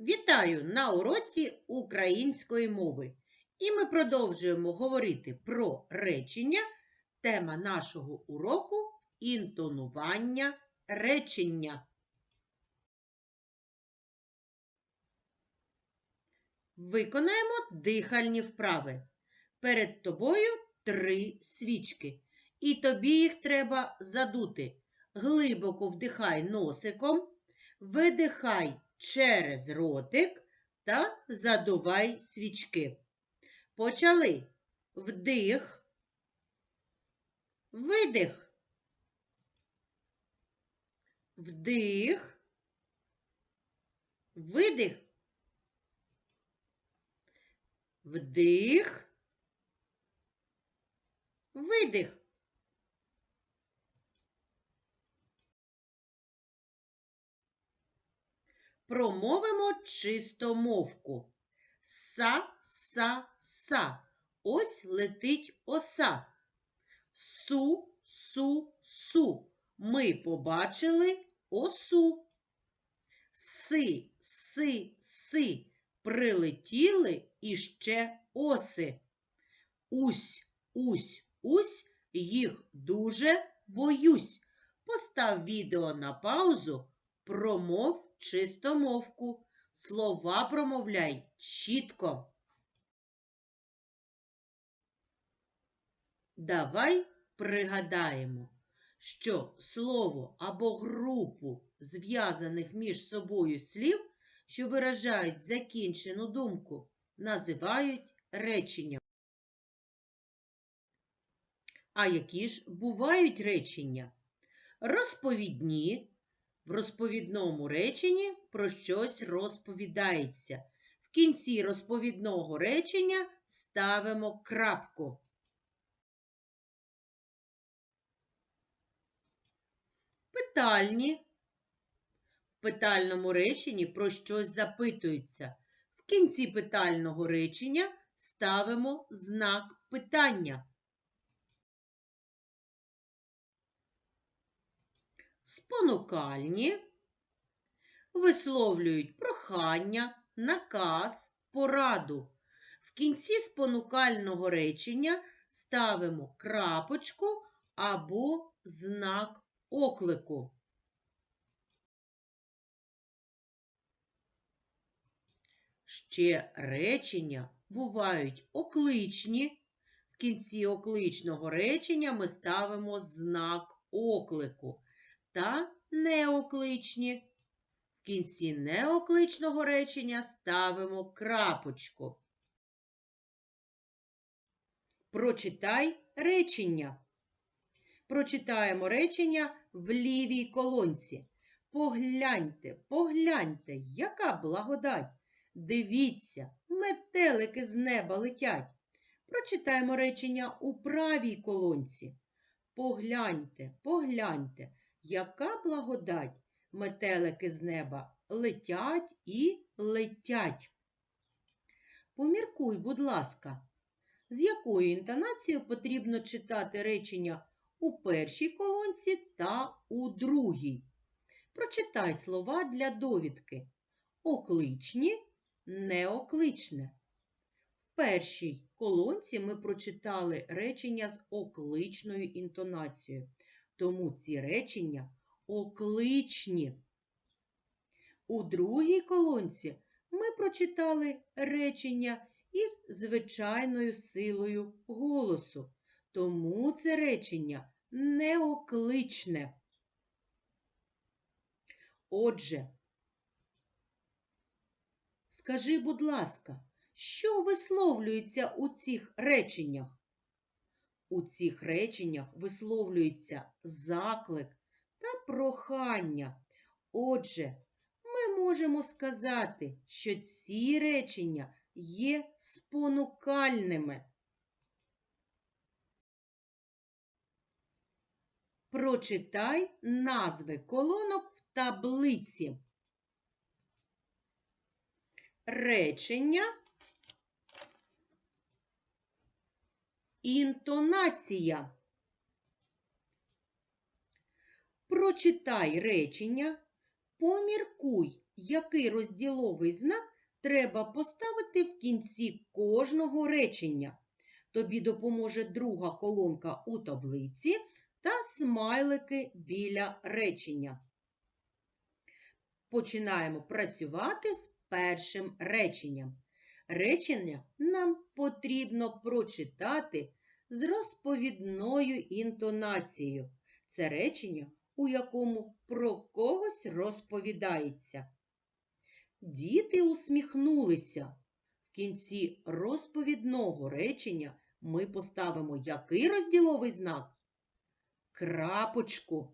Вітаю на уроці української мови. І ми продовжуємо говорити про речення. Тема нашого уроку інтонування речення. Виконаємо дихальні вправи. Перед тобою три свічки. І тобі їх треба задути. Глибоко вдихай носиком, видихай через ротик та задувай свічки. Почали. Вдих, видих. Вдих, видих. Вдих, видих. Промовимо чистомовку. Са, са, са. Ось летить оса. Су, су, су. Ми побачили осу. Си, си, си. Прилетіли іще оси. Усь, усь, усь, їх дуже боюсь. Постав відео на паузу, промов чистомовку. Слова промовляй чітко. Давай пригадаємо, що слово або групу зв'язаних між собою слів, що виражають закінчену думку, називають реченням. А які ж бувають речення? Розповідні. В розповідному реченні про щось розповідається. В кінці розповідного речення ставимо крапку. Питальні. В питальному реченні про щось запитується. В кінці питального речення ставимо знак питання. Спонукальні висловлюють прохання, наказ, пораду. В кінці спонукального речення ставимо крапочку або знак оклику. Ще речення бувають окличні. В кінці окличного речення ми ставимо знак оклику та неокличні. В кінці неокличного речення ставимо крапочку. Прочитай речення. Прочитаємо речення в лівій колонці. Погляньте, погляньте, яка благодать. Дивіться, метелики з неба летять. Прочитаємо речення у правій колонці. Погляньте, погляньте, яка благодать. Метелики з неба летять і летять. Поміркуй, будь ласка, з якою інтонацією потрібно читати речення у першій колонці та у другій. Прочитай слова для довідки. Окличні, неокличне. В першій колонці ми прочитали речення з окличною інтонацією. Тому ці речення окличні. У другій колонці ми прочитали речення із звичайною силою голосу. Тому це речення неокличне. Отже, скажи, будь ласка, що висловлюється у цих реченнях? У цих реченнях висловлюється заклик та прохання. Отже, ми можемо сказати, що ці речення є спонукальними. Прочитай назви колонок в таблиці. Речення Інтонація. Прочитай речення, Поміркуй, який розділовий знак треба поставити в кінці кожного речення. Тобі допоможе друга колонка у таблиці та смайлики біля речення. Починаємо працювати з першим реченням. Речення нам потрібно прочитати з розповідною інтонацією. Це речення, у якому про когось розповідається. Діти усміхнулися. В кінці розповідного речення ми поставимо який розділовий знак? Крапочку.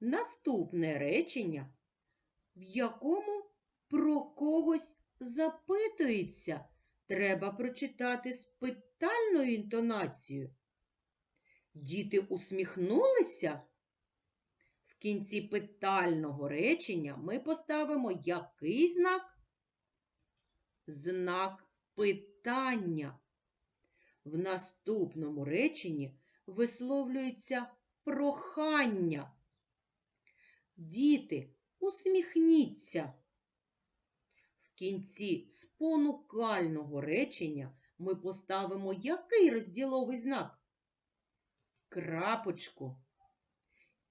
Наступне речення, в якому про когось запитується, треба прочитати з питальною інтонацією. Діти усміхнулися. В кінці питального речення ми поставимо який знак? Знак питання. В наступному реченні висловлюється прохання. Діти, усміхніться. В кінці спонукального речення ми поставимо який розділовий знак? Крапочку.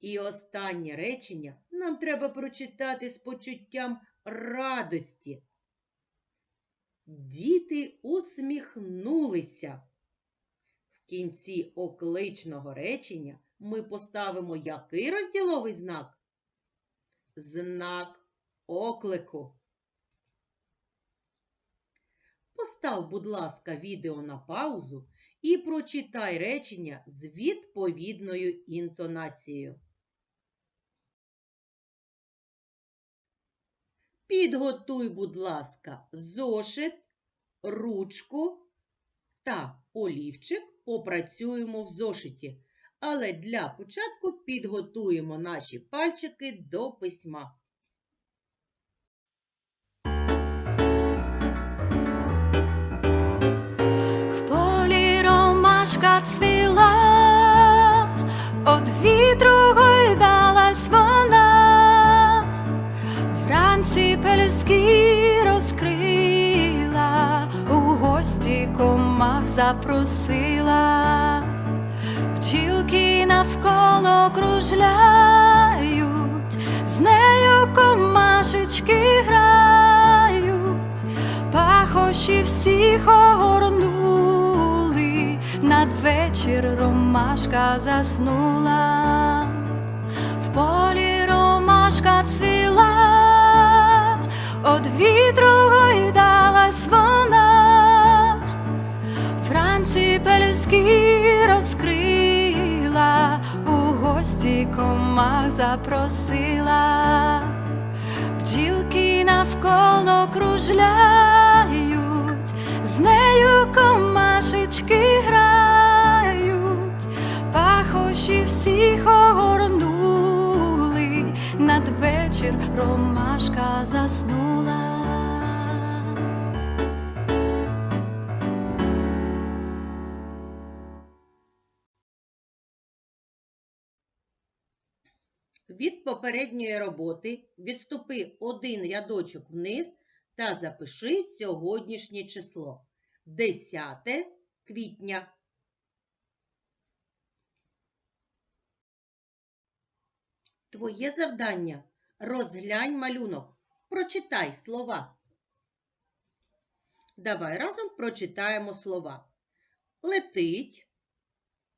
І останнє речення нам треба прочитати з почуттям радості. Діти усміхнулися. В кінці окличного речення ми поставимо який розділовий знак? Знак оклику. Постав, будь ласка, відео на паузу і прочитай речення з відповідною інтонацією. Підготуй, будь ласка, зошит, ручку та олівчик попрацюємо в зошиті. Але для початку підготуємо наші пальчики до письма. Ромашка цвіла, од вітру гойдалась вона, вранці пелюстки розкрила, у гості комах запросила, пчілки навколо кружляють, з нею комашечки грають. Пахощі всіх огорнули, ромашка заснула, в полі ромашка цвіла, од вітру гойдалась вона, вранці пелюстки розкрила, у гості комах запросила. Бджілки навколо кружляють, надвечір ромашка заснула. Від попередньої роботи відступи один рядочок вниз та запиши сьогоднішнє число 10 квітня. Твоє завдання розглянь малюнок. Прочитай слова. Давай разом прочитаємо слова. Летить,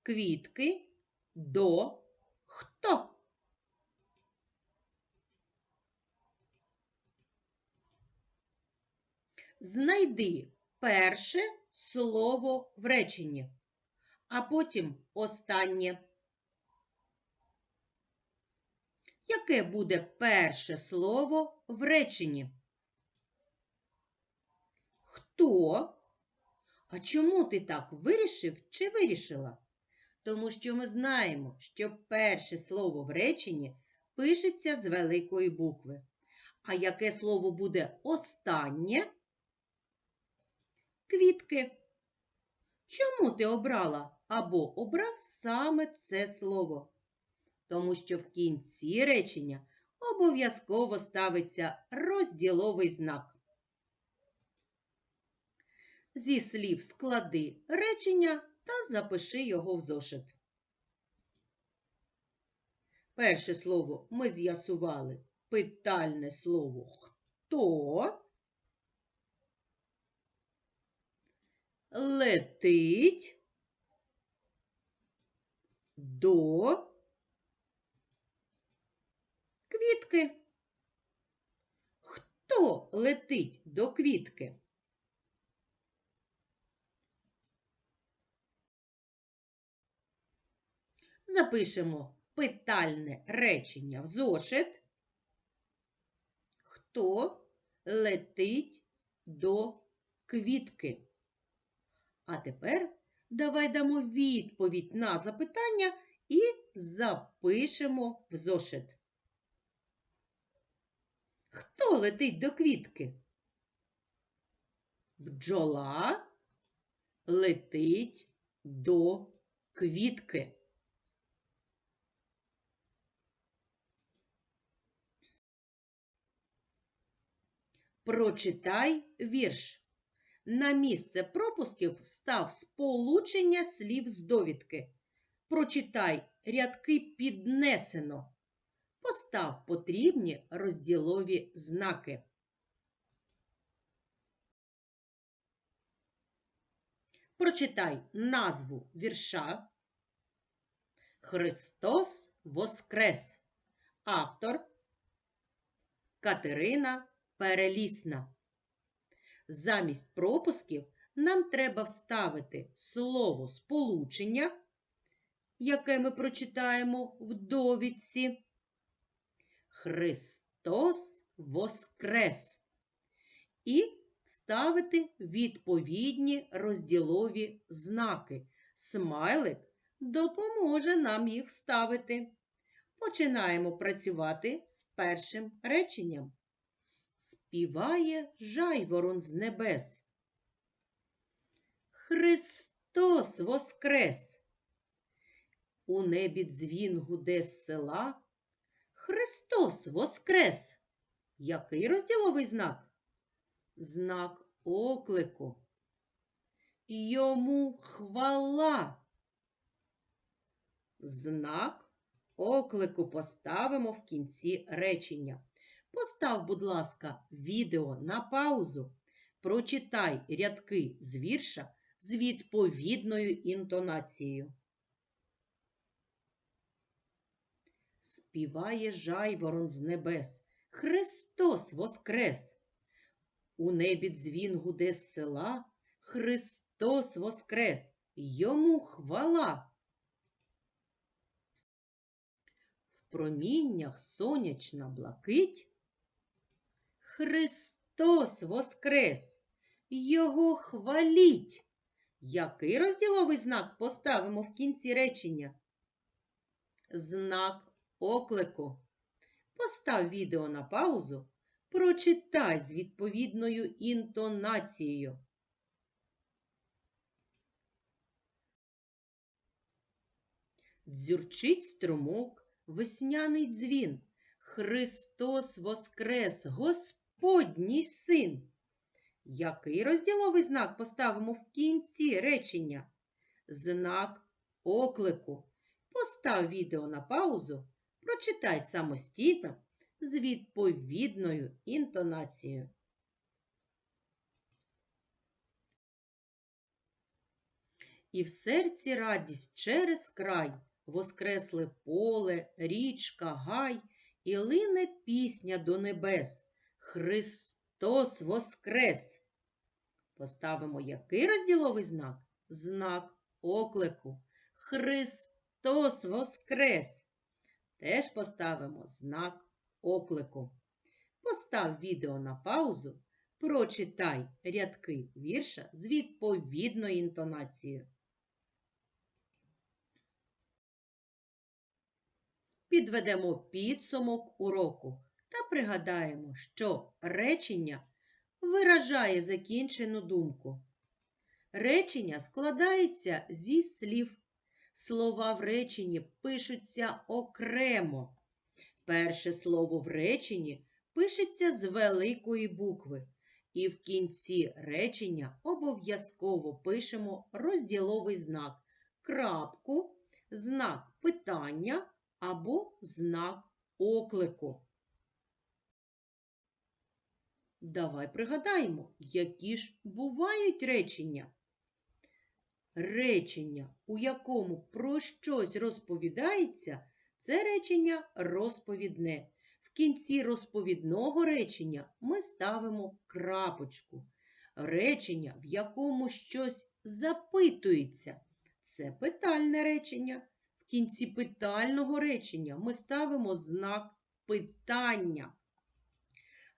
квітки, до, хто. Знайди перше слово в реченні, а потім останнє. Яке буде перше слово в реченні? Хто? А чому ти так вирішив чи вирішила? Тому що ми знаємо, що перше слово в реченні пишеться з великої букви. А яке слово буде останнє? Квітки. Чому ти обрала або обрав саме це слово? Тому що в кінці речення обов'язково ставиться розділовий знак. Зі слів склади речення та запиши його в зошит. Перше слово ми з'ясували питальне слово хто летить до квітки. Хто летить до квітки? Запишемо питальне речення в зошит. Хто летить до квітки? А тепер давай дамо відповідь на запитання і запишемо в зошит. Хто летить до квітки? Бджола летить до квітки. Прочитай вірш. На місце пропусків став сполучення слів з довідки. Прочитай рядки піднесено. Постав потрібні розділові знаки. Прочитай назву вірша. Христос Воскрес. Автор Катерина Перелісна. Замість пропусків нам треба вставити слово сполучення, яке ми прочитаємо в довідці. Христос Воскрес. І вставити відповідні розділові знаки. Смайлик допоможе нам їх вставити. Починаємо працювати з першим реченням. Співає жайворон з небес. Христос Воскрес! У небі дзвін гуде з села. Христос Воскрес! Який розділовий знак? Знак оклику. Йому хвала. Знак оклику поставимо в кінці речення. Постав, будь ласка, відео на паузу. Прочитай рядки з вірша з відповідною інтонацією. Співає жайворон з небес. Христос Воскрес! У небі дзвін гуде з села. Христос Воскрес! Йому хвала! В проміннях сонячна блакить. Христос Воскрес! Його хваліть! Який розділовий знак поставимо в кінці речення? Знак оклику. Постав відео на паузу, прочитай з відповідною інтонацією. Дзюрчить струмок, весняний дзвін. Христос Воскрес, Господній син. Який розділовий знак поставимо в кінці речення? Знак оклику. Постав відео на паузу, прочитай самостійно з відповідною інтонацією. І в серці радість через край воскресли поле, річка, гай, і лине пісня до небес. Христос Воскрес! Поставимо який розділовий знак? Знак оклику. Христос Воскрес! Теж поставимо знак оклику. Постав відео на паузу, прочитай рядки вірша з відповідною інтонацією. Підведемо підсумок уроку та пригадаємо, що речення виражає закінчену думку. Речення складається зі слів. Слова в реченні пишуться окремо. Перше слово в реченні пишеться з великої букви. І в кінці речення обов'язково пишемо розділовий знак, крапку, знак питання або знак оклику. Давай пригадаємо, які ж бувають речення. Речення, у якому про щось розповідається, це речення розповідне. В кінці розповідного речення ми ставимо крапочку. Речення, в якому щось запитується, це питальне речення. В кінці питального речення ми ставимо знак питання.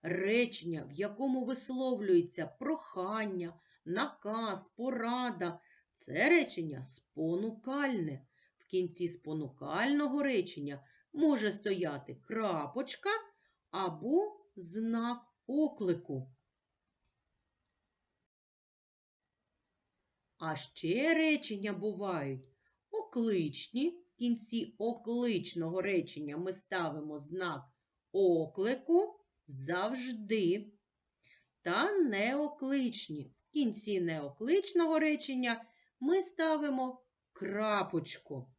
Речення, в якому висловлюється прохання, наказ, порада, це речення спонукальне. В кінці спонукального речення може стояти крапочка або знак оклику. А ще речення бувають окличні. В кінці окличного речення ми ставимо знак оклику завжди. Та неокличні. В кінці неокличного речення ми ставимо крапочку.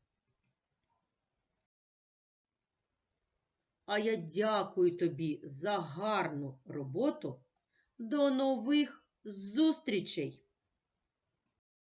А я дякую тобі за гарну роботу. До нових зустрічей!